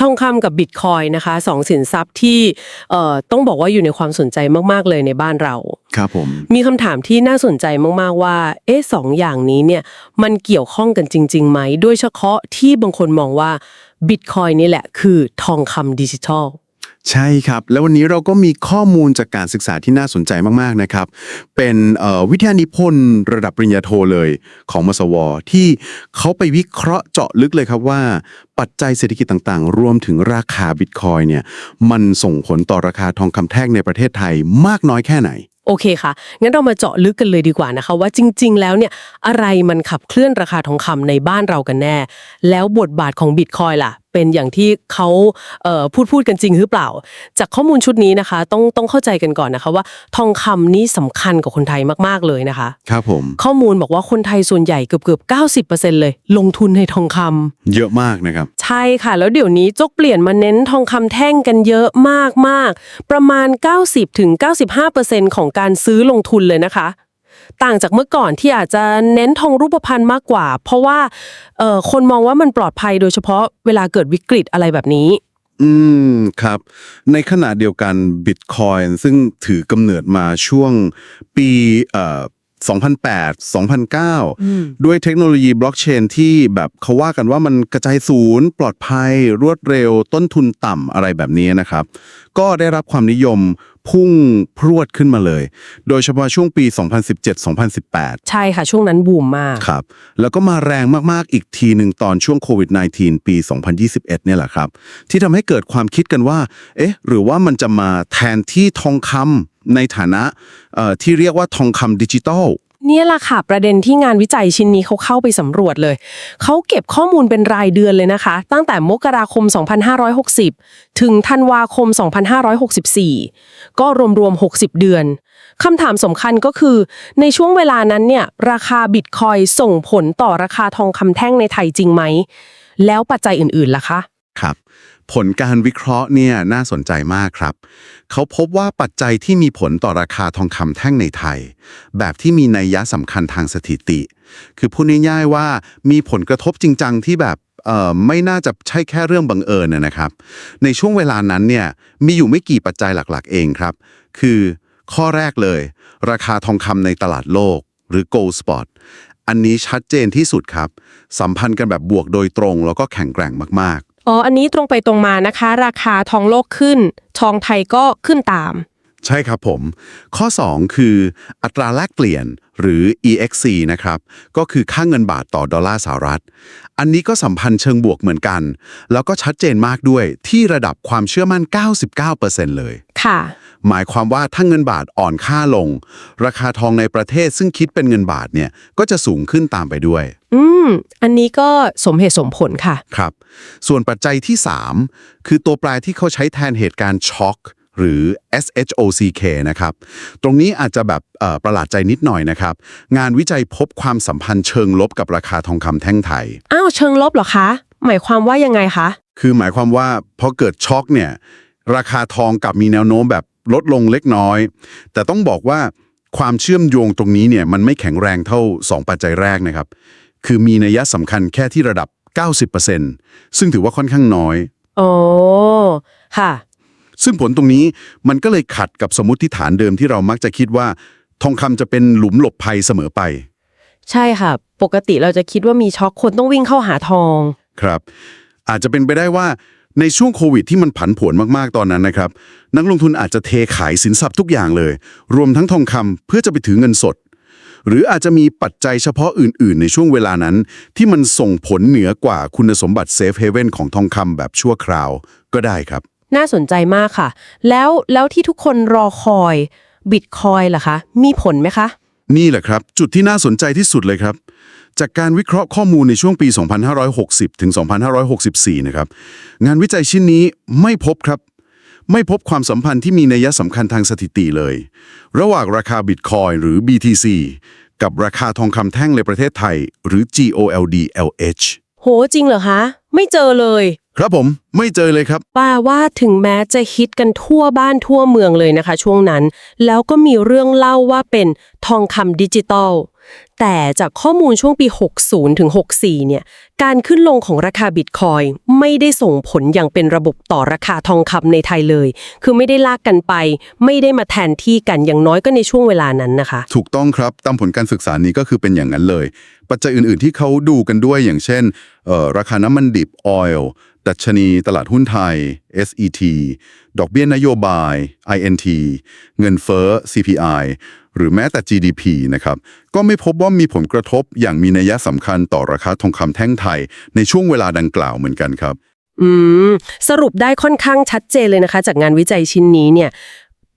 ทองคำกับบิตคอยนะคะสองสินทรัพย์ที่เอ่อต้องบอกว่าอยู่ในความสนใจมาก ๆ เลยในบ้านเรา ครับผม มีคำถามที่น่าสนใจมาก ๆ ว่า เอ๊ะสองอย่างนี้เนี่ยมันเกี่ยวข้องกันจริงๆไหม โดยเฉพาะที่บางคนมองว่าบิตคอยนี่แหละคือทองคำดิจิทัล ใช่ครับ แล้ววันนี้เราก็มีข้อมูลจากการศึกษาที่น่าสนใจมาก ๆ นะครับ เป็นวิทยานิพนธ์ระดับปริญญาโทเลยของมสว ที่เขาไปวิเคราะห์เจาะลึกเลยครับว่า ปัจจัยเศรษฐกิจต่างๆ รวมถึงราคาบิตคอยเนี่ยมันส่งผลต่อราคาทองคำแท่งในประเทศไทยมากน้อยแค่ไหน โอเคค่ะ งั้นเรามาเจาะลึกกันเลยดีกว่านะคะ ว่าจริง ๆ แล้วเนี่ยอะไรมันขับเคลื่อนราคาทองคำในบ้านเรากันแน่ แล้วบทบาทของบิตคอยล่ะ เป็นอย่างที่เขาเอ่อพูดพูดกันจริงหรือเปล่า จากข้อมูลชุดนี้นะคะ ต้องต้องเข้าใจกันก่อนนะคะว่าทองคำนี้สำคัญกับคนไทยมาก ๆเลยนะคะ ครับผม ข้อมูลบอกว่าคนไทยส่วนใหญ่เกือบเกือบ90%เลย ลงทุนในทองคำเยอะมากนะครับ ใช่ค่ะ แล้วเดี๋ยวนี้จกเปลี่ยนมาเน้นทองคำแท่งกันเยอะมากมากๆประมาณ 90-95%ของการซื้อลงทุนเลยนะคะ ต่างจากเมื่อก่อนที่อาจจะเน้นทองรูปพรรณมากกว่า เพราะว่าเอ่อคนมองว่ามันปลอดภัยโดยเฉพาะเวลาเกิดวิกฤตอะไรแบบนี้ อืมครับ ในขณะเดียวกัน Bitcoin ซึ่งถือกำเนิดมาช่วงปีเอ่อ2008 2009 ด้วยเทคโนโลยีบล็อกเชนที่แบบเขาว่ากันว่ามันกระจายศูนย์ ปลอดภัย รวดเร็ว ต้นทุนต่ำอะไรแบบนี้นะครับ ก็ได้รับความนิยม พุ่งพรวดขึ้นมาเลย โดยเฉพาะช่วงปี 2017-2018 ใช่ค่ะ ช่วงนั้นบูมมาก ครับ แล้วก็มาแรงมาก ๆ อีกทีหนึ่งตอนช่วงโควิด -19 ปี 2021 เนี่ยแหละครับ ที่ทำให้เกิดความคิดกันว่า เอ๊ะ หรือว่ามันจะมาแทนที่ทองคำในฐานะเอ่อที่เรียกว่าทองคำดิจิตอล เนี่ยแหละค่ะประเด็นที่งานวิจัยชิ้นนี้เขาเข้าไปสำรวจเลย เขาเก็บข้อมูลเป็นรายเดือนเลยนะคะ ตั้งแต่มกราคม 2560 ถึงธันวาคม 2564 ก็รวมๆ 60 เดือนคำถามสำคัญก็คือ ในช่วงเวลานั้นเนี่ยราคาบิตคอยส่งผลต่อราคาทองคำแท่งในไทยจริงไหม แล้วปัจจัยอื่นๆล่ะคะ ครับ ผลการวิเคราะห์เนี่ยน่าสนใจมากครับ เขาพบว่าปัจจัยที่มีผลต่อราคาทองคำแท่งในไทย แบบที่มีนัยยะสำคัญทางสถิติ คือพูดง่ายๆว่ามีผลกระทบจริงจังที่แบบเอ่อไม่น่าจะใช่แค่เรื่องบังเอิญนะนะครับ ในช่วงเวลานั้นเนี่ยมีอยู่ไม่กี่ปัจจัยหลักๆ เองครับ คือข้อแรกเลย ราคาทองคำในตลาดโลก หรือ gold spot อันนี้ชัดเจนที่สุดครับ สัมพันธ์กันแบบบวกโดยตรงแล้วก็แข็งแกร่งมากๆ อ๋อ อันนี้ตรงไปตรงมานะคะ ราคาทองโลกขึ้น ทองไทยก็ขึ้นตาม ใช่ครับผม ข้อ 2 คืออัตราแลกเปลี่ยนหรือ EXC นะครับ ก็คือค่าเงินบาทต่อดอลลาร์สหรัฐ อันนี้ก็สัมพันธ์เชิงบวกเหมือนกัน แล้วก็ชัดเจนมากด้วยที่ระดับความเชื่อมั่น 99%เลย ค่ะ หมายความว่าถ้าเงินบาทอ่อนค่าลง ราคาทองในประเทศซึ่งคิดเป็นเงินบาทเนี่ยก็จะสูงขึ้นตามไปด้วย อืม อันนี้ก็สมเหตุสมผลค่ะ ครับ ส่วนปัจจัยที่ 3 คือตัวแปรที่เขาใช้แทนเหตุการณ์ช็อคหรือ SHOCK นะครับ ตรงนี้อาจจะแบบเอ่อประหลาดใจนิดหน่อยนะครับ งานวิจัยพบความสัมพันธ์เชิงลบกับราคาทองคำแท่งไทย อ้าวเชิงลบเหรอคะ หมายความว่ายังไงคะ คือหมายความว่าพอเกิดช็อคเนี่ย ราคาทองกลับมีแนวโน้มแบบ ลดลงเล็กน้อย แต่ต้องบอกว่าความเชื่อมโยงตรงนี้เนี่ยมันไม่แข็งแรงเท่า 2 ปัจจัยแรกนะครับ คือมีนัยสำคัญแค่ที่ระดับ 90%ซึ่งถือว่าค่อนข้างน้อยอ๋อค่ะ ซึ่งผลตรงนี้มันก็เลยขัดกับสมมติฐานเดิมที่เรามักจะคิดว่า ทองคำจะเป็นหลุมหลบภัยเสมอไป ใช่ค่ะ ปกติเราจะคิดว่ามีช็อคคนต้องวิ่งเข้าหาทองครับ อาจจะเป็นไปได้ว่า ในช่วงโควิดที่มันผันผวนมากๆตอนนั้นนะครับ นักลงทุนอาจจะเทขายสินทรัพย์ทุกอย่างเลย รวมทั้งทองคำเพื่อจะไปถือเงินสด หรืออาจจะมีปัจจัยเฉพาะอื่น ๆ ในช่วงเวลานั้น ที่มันส่งผลเหนือกว่าคุณสมบัติเซฟเฮเว่นของทองคำแบบชั่วคราวก็ได้ครับ น่าสนใจมากค่ะ แล้วแล้วที่ทุกคนรอคอยบิตคอยล่ะคะ มีผลไหมคะ นี่แหละครับ จุดที่น่าสนใจที่สุดเลยครับ จากการวิเคราะห์ข้อมูลในช่วงปี 2560 ถึง 2564 นะครับ งานวิจัยชิ้นนี้ไม่พบครับ ไม่พบความสัมพันธ์ที่มีนัยสำคัญทางสถิติเลย ระหว่างราคาบิตคอยหรือ BTC กับราคาทองคำแท่งในประเทศไทย หรือ GOLD LH โหจริงเหรอคะ ไม่เจอเลย ครับผมไม่เจอเลยครับ ป้าว่าถึงแม้จะฮิตกันทั่วบ้านทั่วเมืองเลยนะคะ ช่วงนั้น แล้วก็มีเรื่องเล่าว่าเป็นทองคำดิจิตอล แต่จากข้อมูลช่วงปี 60 ถึง 64 เนี่ย การขึ้นลงของราคาบิตคอยไม่ได้ส่งผลอย่างเป็นระบบต่อราคาทองคำในไทยเลย คือไม่ได้ลากกันไป ไม่ได้มาแทนที่กันอย่างน้อยก็ในช่วงเวลานั้นนะคะ ถูกต้องครับ ตามผลการศึกษานี้ก็คือเป็นอย่างนั้นเลย ปัจจัยอื่นๆที่เขาดูกันด้วยอย่างเช่นเอ่อราคาน้ำมันดิบ oil ดัชนีตลาดหุ้นไทย SET ดอกเบี้ยนโยบาย INT เงินเฟ้อ CPI หรือแม้แต่ GDP นะครับ ก็ไม่พบว่ามีผลกระทบอย่างมีนัยสำคัญต่อราคาทองคำแท่งไทย ในช่วงเวลาดังกล่าวเหมือนกันครับ อืม สรุปได้ค่อนข้างชัดเจนเลยนะคะ จากงานวิจัยชิ้นนี้เนี่ย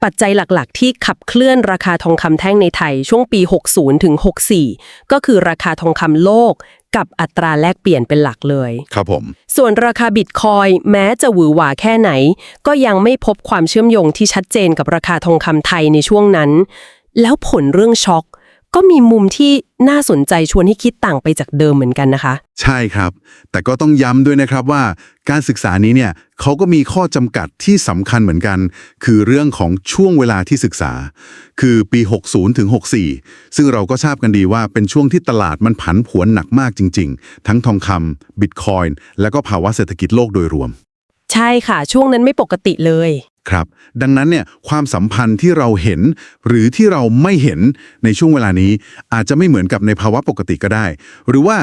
ปัจจัยหลักๆ ที่ขับเคลื่อนราคาทองคำแท่งในไทยช่วงปี 60 ถึง 64 ก็คือราคาทองคำโลกกับอัตราแลกเปลี่ยนเป็นหลักเลย ครับผม ส่วนราคาบิตคอยน์แม้จะหวือหวาแค่ไหน ก็ยังไม่พบความเชื่อมโยงที่ชัดเจนกับราคาทองคำไทยในช่วงนั้น แล้วผลเรื่องช็อก ก็มีมุมที่น่าสนใจชวนให้คิดต่างไปจากเดิมเหมือนกันนะคะ ใช่ครับ แต่ก็ต้องย้ำด้วยนะครับว่าการศึกษานี้เนี่ยเขาก็มีข้อจำกัดที่สำคัญเหมือนกัน คือเรื่องของช่วงเวลาที่ศึกษา คือปี 60ถึง64 ซึ่งเราก็ทราบกันดีว่าเป็นช่วงที่ตลาดมันผันผวนหนักมากจริง ๆ ทั้งทองคำบิตคอยน์และก็ภาวะเศรษฐกิจโลกโดยรวม ใช่ค่ะ ช่วงนั้นไม่ปกติเลย ครับ ดังนั้นเนี่ยความสัมพันธ์ที่เราเห็น หรือที่เราไม่เห็นในช่วงเวลานี้ อาจจะไม่เหมือนกับในภาวะปกติก็ได้ หรือว่า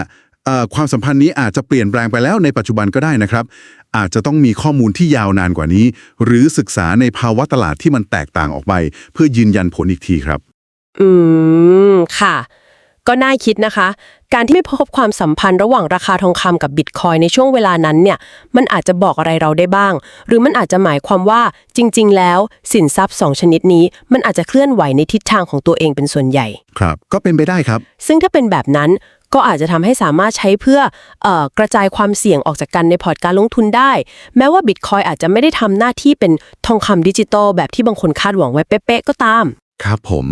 ความสัมพันธ์นี้อาจจะเปลี่ยนแปลงไปแล้วในปัจจุบันก็ได้นะครับ อาจจะต้องมีข้อมูลที่ยาวนานกว่านี้ หรือศึกษาในภาวะตลาดที่มันแตกต่างออกไป เพื่อยืนยันผลอีกทีครับ อืม ค่ะ ก็น่าคิดนะคะ การที่ไม่พบความสัมพันธ์ระหว่างราคาทองคำกับบิตคอยในช่วงเวลานั้นเนี่ย มันอาจจะบอกอะไรเราได้บ้าง หรือมันอาจจะหมายความว่าจริง ๆ แล้ว สินทรัพย์สองชนิดนี้ มันอาจจะเคลื่อนไหวในทิศทางของตัวเองเป็นส่วนใหญ่ ครับ ก็เป็นไปได้ครับ ซึ่งถ้าเป็นแบบนั้นก็อาจจะทำให้สามารถใช้เพื่อเออกระจายความเสี่ยงออกจากกันในพอร์ตการลงทุนได้ แม้ว่าบิตคอยอาจจะไม่ได้ทำหน้าที่เป็นทองคำดิจิตอลแบบที่บางคนคาดหวังไว้เป๊ะๆก็ตาม ครับผม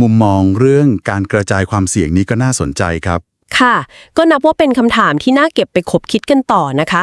มุมมองเรื่องการกระจายความเสี่ยงนี้ก็น่าสนใจครับ ค่ะ ก็นับว่าเป็นคำถามที่น่าเก็บไปคบคิดกันต่อนะคะ